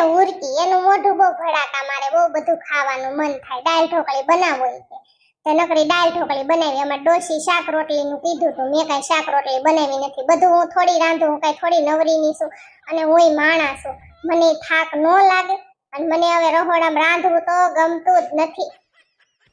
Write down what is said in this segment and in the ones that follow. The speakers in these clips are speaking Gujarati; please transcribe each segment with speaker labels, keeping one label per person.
Speaker 1: ને ઉરકી એનું મોઢું બહુ ભડાકા મારે, બહુ બધું ખાવાનું મન થાય. દાળ ઢોકળી બનાવો કે તે નકરી દાળ ઢોકળી બનાવી અમારે ડોસી શાક રોટલીનું કીધું હતું મેં કાંઈ શાક રોટલી બનાવી નથી. બધું હું થોડી રાંધું, હું કાંઈ થોડી નવરીની છું, અને હુંય માણસ છું. મને થાક ન લાગે, અને મને હવે રહોડામાં રાંધવું તો ગમતું જ નથી.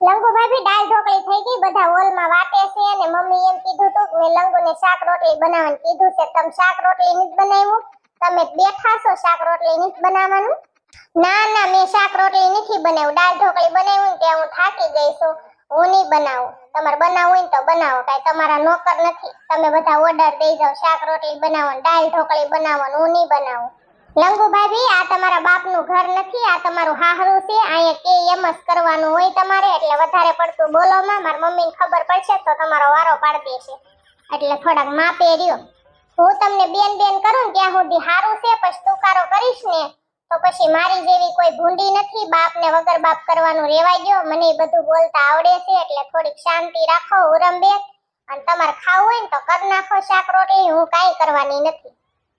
Speaker 1: લંગુ દાળ ઢોકળી થઈ ગઈ, બધા હોલમાં વાટે છે, અને મમ્મી એમ કીધું તું કે મેં લંગુને શાક રોટલી બનાવવાનું કીધું છે. તમે શાક રોટલી નથી બનાવ્યું? તમે બેઠા છો શાક રોટલી નથી બનાવવાનું? ના ના, મેં શાક રોટલી નથી બનાવ્યું દાળ ઢોકળી બનાવ્યું ને હું થાકી ગઈ છું. હું નહીં બનાવું. તમારે બનાવવું હોય ને તો બનાવો. કાંઈ તમારા નોકર નથી. તમે બધા ઓર્ડર દઈ જાઓ. શાક રોટલી બનાવો દાળ ઢોકળી બનાવો હું નહીં બનાવું. લંગુ ભાભી, આ તમારા બાપનું ઘર નથી. આ તમારું હાહરું છે. અહીંયા કે એમ જ કરવાનું હોય તમારે, એટલે વધારે પડતું બોલોમાં. મારી મમ્મીને ખબર પડશે તો તમારો વારો પાડી દેશે. એટલે થોડાક માપે રહ્યો. હું તમને બેન બેન કરું ત્યાં સુધી હારું છે, પછી તુકારો કરીશ ને, તો પછી મારી જેવી કોઈ ભૂંડી નથી, બાપને વગર બાપ કરવાનું રેવાય ગયો. મને બધું બોલતા આવડે છે, એટલે થોડીક શાંતિ રાખો ઉરંબે અને તમારે ખાવું હોય ને તો કર નાખો શાક રોટલી, હું કાંઈ કરવાની નથી.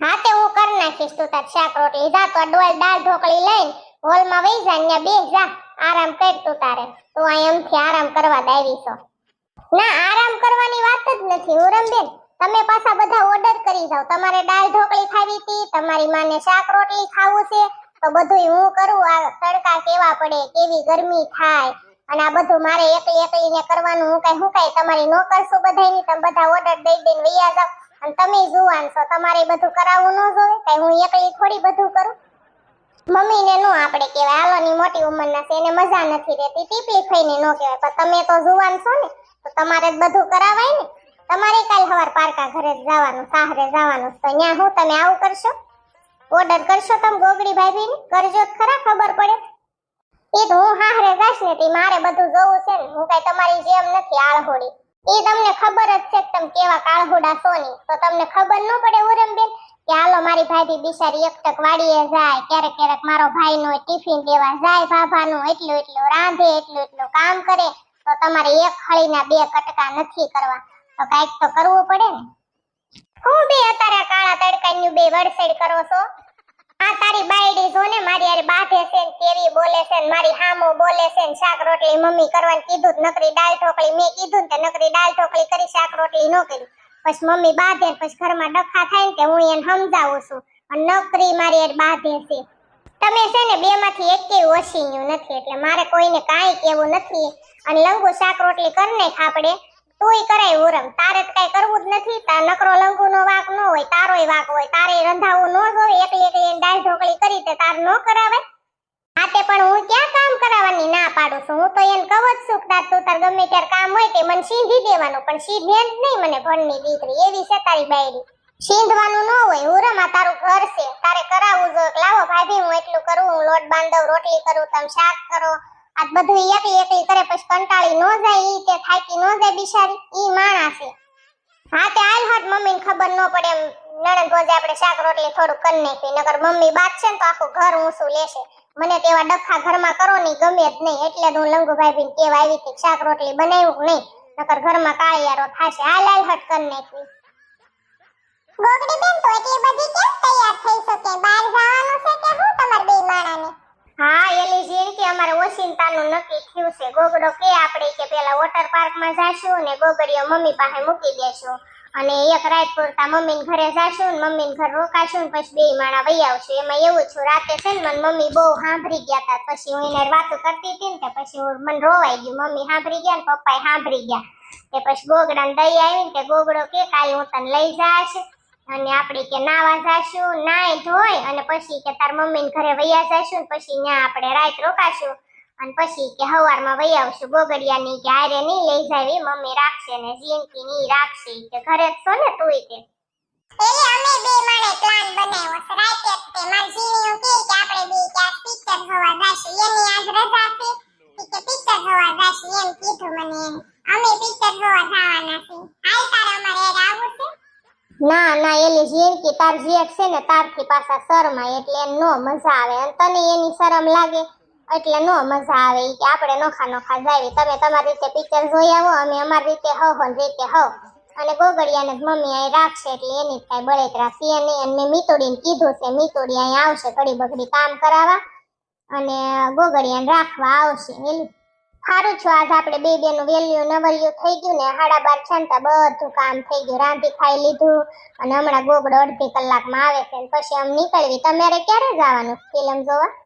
Speaker 1: હા તે હું કર નાખીશ, તું તાર શાક રોટલી જા, તો ડોલ દાળ ઢોકળી લઈને હોલમાં વહી જા ત્યાં બે જા, આરામ કર તું તારે. તું અહીં એમથી આરામ કરવા દાવી છો ના, આરામ કરવાની વાત જ નથી ઉરમબેન તમે પાછા બધા ઓર્ડર કરી જાઓ. તમારે દાળ ઢોકળી ખાવી હતી, તમારી માને શાક રોટલી ખાવું છે, તો બધું હું કરું. આ તડકા કેવા પડે, કેવી ગરમી થાય, અને આ બધું મારે એકલી એકલીને કરવાનું. હું કઈ હું કઈ તમારી નોકર કરશું બધાયની. તમે બધા ઓર્ડર દઈ દઈને વૈયા જાઓ. અને તમે જુવાન છો. તમારે બધું કરાવવું ન જોવે? કઈ હું એકલી થોડી બધું કરું? મમ્મીને નો આપણે કહેવાય. હાલોની મોટી ઉંમરના છે. એને મજા નથી રહેતી. ટીપલી થઈને નો કહેવાય. પણ તમે તો જુવાન છો ને, તો તમારે જ બધું કરાવાય ને. તમારે કાલ સવાર પારકા ઘરે જવાનું, સાહરે જવાનું તો ત્યાં હું તમે આવું કરશો? ઓર્ડર કરશો તમે ગોગડી ભાભીને? કરજો ખરા, ખબર પડે. એ તો હું હાહરે જાશ ને તે મારે બધું જોવું છે ને. હું કઈ તમારી જેમ નથી આળહોડી એ તમને ખબર જ છે તમે કેવા કાળહોડા છો ની. તો તમને ખબર ન પડે ઉરમબેન, કે હાલો મારી ભાભી બિચારી એકટક વાડીએ જાય, ક્યારેક ક્યારેક મારો ભાઈ નો ટિફિન દેવા જાય, ભાભાનું એટલું એટલું, રાંધે એટલું એટલું કામ કરે, તો તમારે એક ખળીના બે કટકા નથી કરવા. તો કાંઈક તો કરવું પડે ને. હું બી અત્યારે કાળા તડકાનું બે વડસેડ કરો છો? આ તારી બાયડી જો ને મારી યાર બાધે છે ને કેવી બોલે છે ને મારી હામો બોલે છે ને શાક રોટલી મમ્મી કરવાનું કીધું નકરી દાળ ઢોકળી મેં કીધું ને નકરી દાળ ઢોકળી કરી, શાક રોટલી ન કરી. પછી મમ્મી બાધે પછી ઘરમાં ડખા થાય ને કે હું એને સમજાવું છું. અને નકરી મારી યાર બાધે છે. તમે છે ને બે માંથી એક ઓછી નથી, એટલે મારે કોઈને કાંઈ કેવું નથી. અને લંગુ શાક રોટલી કરી નાખ આપણે તોય કરાય ઉરમ. તારે તો કઈ કરવું જ નથી. તાર નકરો લંગુ નો વાક નો હોય, તારોય વાક હોય. તારે રંધાવું નો જોવે, એકલી એકલી દાળ ઢોકળી કરી તે તાર નો કરાવે. હાતે પણ હું ક્યાં કામ કરાવવાની ના પાડું છું. હું તો એને કહું જ છું તાર તું તાર ગમે ત્યારે કામ હોય તે મને સીંધી દેવાનું, પણ સીધે જ નહીં મને ભણની દીકરી. એવી છે તારી બાયડી. સીંધવાનું ન હોય. ઉરમ તારું ઘર છે. તારે કરાવવું જોઈએ લાવો ભાભી, હું એટલું કરું, હું લોટ બાંધવ, રોટલી કરું, તમે શાક કરો. આ બધું એકલી એકલી કરે પછી કંટાળી ન જાય, ઈ તે થાકી ન જાય બિચારી, ઈ માણસ હા, તે આલ હટ મમ્મીને ખબર ન પડે એમ, નણંદ રોજે આપણે શાક, રોટલી થોડું કરી નાખી નકર મમ્મી બાદ છે ને તો આખું ઘર ઊંસું લેશે. મને તેવા ડખા ઘરમાં કરો ની ગમે જ નહીં, એટલે હું લંગુભાઈ ભાભીને કેવા આવી હતી શાક, રોટલી બનાવ્યું નહીં, નકર ઘરમાં કાળિયારો થાશે. હાલ હાલ હટ કરી નાખી ગોગડી બેન તો એટલી બધી કેમ તૈયાર થઈ શકે બહાર જવાનું છે કે હું તમાર બે માણાને હા એલી જે કે અમારે ઓશિંતાનું નક્કી થયું છે ગોગડો કે આપણે કે પેલા વોટર પાર્કમાં જાશું ને ગોગડીઓ મમ્મી પાસે મૂકી દેશું. અને એક રાત પૂરતા મમ્મીને ઘરે જાશું ને મમ્મીને ઘર રોકાશું ને પછી બે માણા વહી આવશું. એમાં એવું છું, રાતે છે ને મને મમ્મી બહુ સાંભળી ગયા હતા પછી હું એને વાતો કરતી હતી ને પછી હું મને રોવાઈ ગયું. મમ્મી સાંભળી ગયા ને પપ્પાએ સાંભળી ગયા. તે પછી ગોગડાને દઈ આવી ને તે ગોગડો કે કાલે હું તને લઈ જાશ. અને આપણે કે નાવા જાશું, નાય ધોઈ અને પછી કે તાર મમ્મીને ઘરે વૈયા જાશું ને પછી ત્યાં આપણે રાત રોકાશું. અને પછી કે હવારમાં વહી આવશું ગોગડિયાની કે આરે નહીં લઈ જાવી મમ્મી રાખશે ને જીનકી ની રાખશે કે ઘરે જ છો ને તુંય તે એટલે અમે બે માણે પ્લાન બનાવ્યો છે. રાતે તે માર જીણીઓ કે કે આપણે બે કે પિક્ચર જોવા જાશું. એની આજ રજા છે. કે પિક્ચર જોવા જાશું એમ કીધું મને અમે પિક્ચર જોવા જવાના તારે અમારે આવું છે? ના ના એની જીણકી તાર જીએક છે ને તારથી પાછા શરમાય એટલે એમ નો મજા આવે. અને તને એની શરમ લાગે? એટલે નો મજા આવે કે આપણે નોખા નોખા જાવી તમે તમારી રીતે પિક્ચર જોઈ આવો, અમે અમારી રીતે હો ને રીતે હો. અને ગોગડિયાને મમ્મી અહીં રાખશે એટલે એની કાંઈ બળેતરા છે નહીં. અને મેં મીતોડીને કીધું છે, મીતોડી અહીં આવશે ઘડી બગડી કામ કરાવવા. અને ગોગડિયાને રાખવા આવશે. એલી સારું છું, આજ આપણે બે બેનું વેલ્યુ નવલ્યું થઈ ગયું ને, હાડા બાર છાંતા બધું કામ થઈ ગયું. રાંધી ખાઈ લીધું. અને હમણાં ગોગડો અડધી કલાકમાં આવે છે પછી આમ નીકળવી. તમારે ક્યારે જવાનું ફિલ્મ જોવા?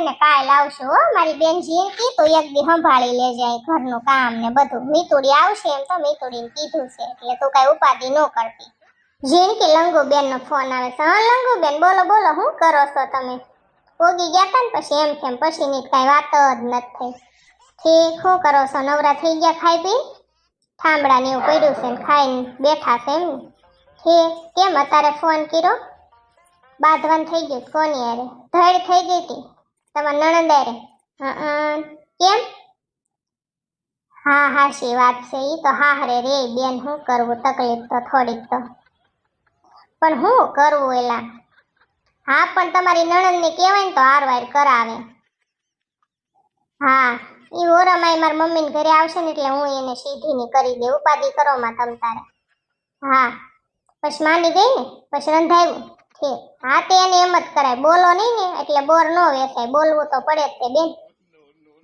Speaker 1: ને કાલ આવશું, હો, મારી બેન જીનકી તું એક દી સંભાળી લેજે અહીં ઘરનું કામ ને બધું. મીતુડી આવશે એમ તો મીતુડીને કીધું છે, એટલે તું કઈ ઉપાધિ ન કરતી. જીનકી લંગુ બેન નો ફોન આવે છે. હા લંગુ બેન બોલો બોલો, શું કરો છો તમે? પોગી ગયા તા ને પછી એમ કેમ, પછી ની કઈ વાત જ નથી થઈ. ઠીક શું કરો છો? નવરા થઈ ગયા ખાઈ પી? ઠામડા ને એવું પડ્યું છે ને ખાઈને બેઠા છે એમ. ઠીક, કેમ અત્યારે ફોન કર્યો? બાંધવાન થઈ ગયું કોની અરે ધડ થઈ ગઈ હતી. તમારા નણંદ અરે હા, કેમ? હા હા, શી વાત છે એ તો હા રે બેન, શું કરવું? તકલીફ તો થોડીક તો. પણ હું કરવું એલા? હા, પણ તમારી નણંદને કહેવાય ને તો હારવાર કરાવે. હા એ ઓરમાય મારી મમ્મીને ઘરે આવશે ને એટલે હું એને સીધીની કરી દે, ઉપાધિ કરો માં તમ તારે. હા પછી માની ગઈ ને પછી રંધાયું. છે હા, તે એને એમ જ કરાય, બોલો નહીં ને, એટલે બોર ન વેચાય, બોલવું તો પડે જ તે બેન.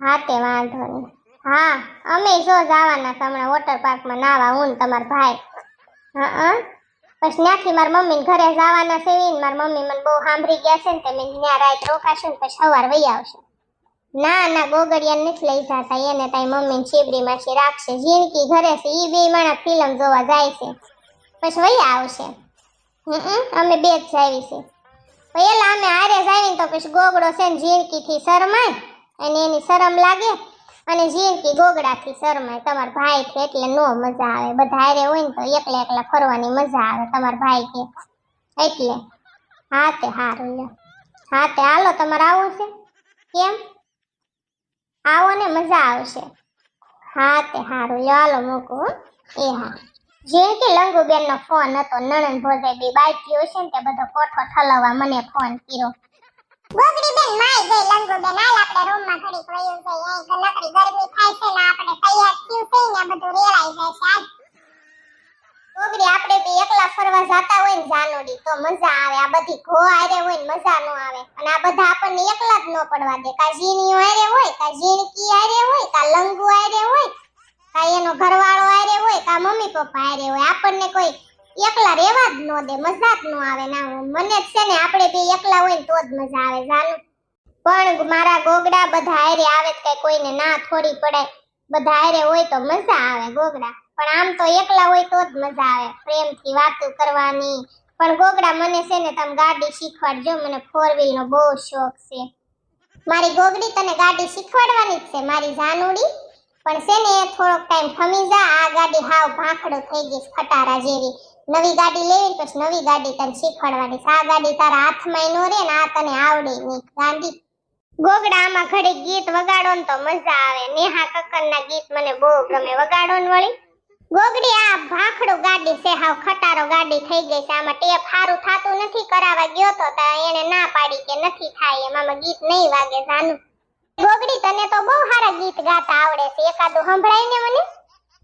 Speaker 1: હા, તે વાંધો નહીં. હા, અમે જો જવાના હમણાં વોટર પાર્કમાં નાવા, હું ને તમારા ભાઈ. હા હા. પછી ત્યાંથી મારા મમ્મીને ઘરે જવાના છે ને મારા મમ્મી મને બહુ સાંભળી ગયા છે ને તમે ત્યાં રાત રોકાશો ને પછી સવાર વહી આવશે. ના ના ગોગડિયા નથી લઈ જતા, એને તારી મમ્મી શિબરી છે રાખશે. ઝીણકી ઘરે છે એ બે માણસ ફિલ્મ જોવા જાય છે. પછી વહી આવશે. હમ, અમે બે જ જાવી છે. પહેલાં અમે હારે જાવી તો પછી ગોગડો છે ને ઝીણકીથી શરમાય, અને એની શરમ લાગે અને જીરકી ગોગડાથી શરમાય. તમારા ભાઈ છે એટલે નો મજા આવે. બધા હારે હોય ને તો એકલા એકલા ફરવાની મજા આવે તમારા ભાઈ કે એટલે હા તે સારું હા તે હાલો, તમારે આવું છે? કેમ? આવો ને મજા આવશે. હા તે સારું લ્યો. હાલો મૂકું એ હા. જેમ કે લંગુબેન નો ફોન હતો. નણંદ ભોજાઈ બી બાઈક છે ને તે બધો કોઠો ઠલવવા મને ફોન કર્યો. ગોગડી મજા આવે. આ બધી ઘો હારે હોય ને મજા નો આવે. અને આ બધા આપણને એકલા જ ન પડવા દે. કા ઝીણીઓ હારે હોય કા જીણકી હારે હોય કા લંગુ હારે હોય કા એનો ઘરવાળો હારે હોય કા મમ્મી પપ્પા હારે હોય. આપણને કોઈ એકલા રહેવા જ ન દે મજા જ ન આવે ના મને જ છે ને આપણે બે એકલા હોય ને તો જ મજા આવે, જાનું. પણ મારા ગોગડા બધા હારે આવે તો કઈ કોઈને ના થોડી પડે. બધા હારે હોય તો મજા આવે ગોગડા. પણ આમ તો એકલા હોય તો જ મજા આવે, પ્રેમથી વાતો કરવાની. પણ ગોગડા મને છે ને તમે ગાડી શીખવાડજો, મને ફોર વ્હીલ નો બહુ શોખ છે. મારી ગોગડી તને ગાડી શીખવાડવાની જ છે, મારી જાનુડી. પણ છે ને થોડોક ટાઈમ થમી જા, આ ગાડી હાવ ભાખડો થઈ ગઈ ફટારા જેવી. નવી ગાડી લેવી પછી નવી ગાડી તને શીખવાડવાની. આ ગાડી તારા હાથમાં નો રે ને આ તને આવડે નહીં. ગાંડી ગોગડામાં ઘડી ગીત વગાડો ને તો મજા આવે. નેહા કક્કર ના ગીત મને બહુ ગમે. વગાડો ને વળી. ગોગડી, આ ભાખડું ગાડી છે, હાવ ખટારો ગાડી થઈ ગઈ છે. આમાં ટેપ હારું થાતું નથી, કરાવવા ગયો તો તા એને ના પાડી કે નથી થાય. એમ આમાં ગીત નહીં વાગે, જાનું. ગોગડી, તને તો બહુ સારા ગીત ગાતા આવડે છે. એકાદું સંભળાય ને મને?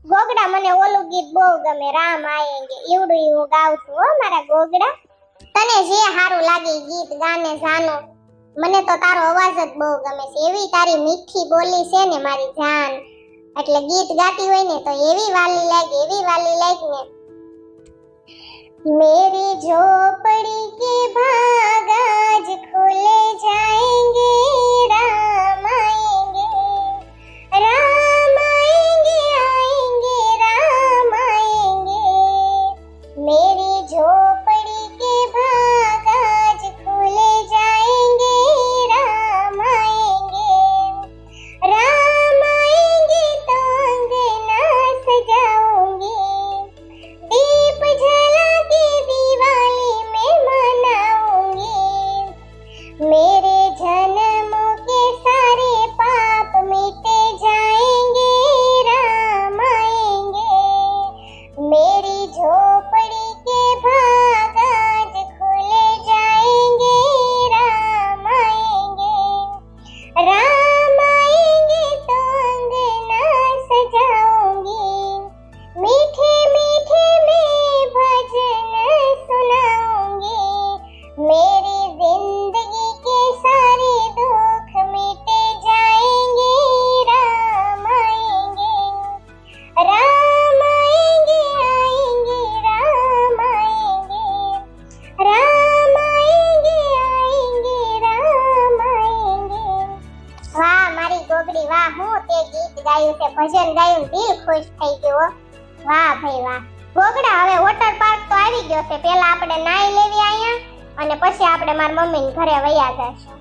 Speaker 1: ગોગડા મને ઓલું ગીત બહુ ગમે, રામ આયેંગે, ઈવડું એવું ગાઉં છું હો મારા ગોગડા. તને જે સારું લાગે ગીત ગાને જાનો. મને તો તારો અવાજ જ બહુ ગમે છે. એવી તારી મીઠી બોલી છે ને મારી જાન. એટલે ગીત ગાતી હોય ને તો એવી વાલી લાગે, એવી વાલી લાગે. ને મેરી ઝોપડી કે ભાગ આજ ખુલે જાય ભજન ગાયું, દિલ ખુશ થઈ ગયું વાહ ભાઈ વાહ. ગોગડા હવે વોટર પાર્ક તો આવી ગયો છે. પેલા આપણે નાઈ લેવી અહીંયા, અને પછી આપણે મારા મમ્મીને ઘરે વયા જશું.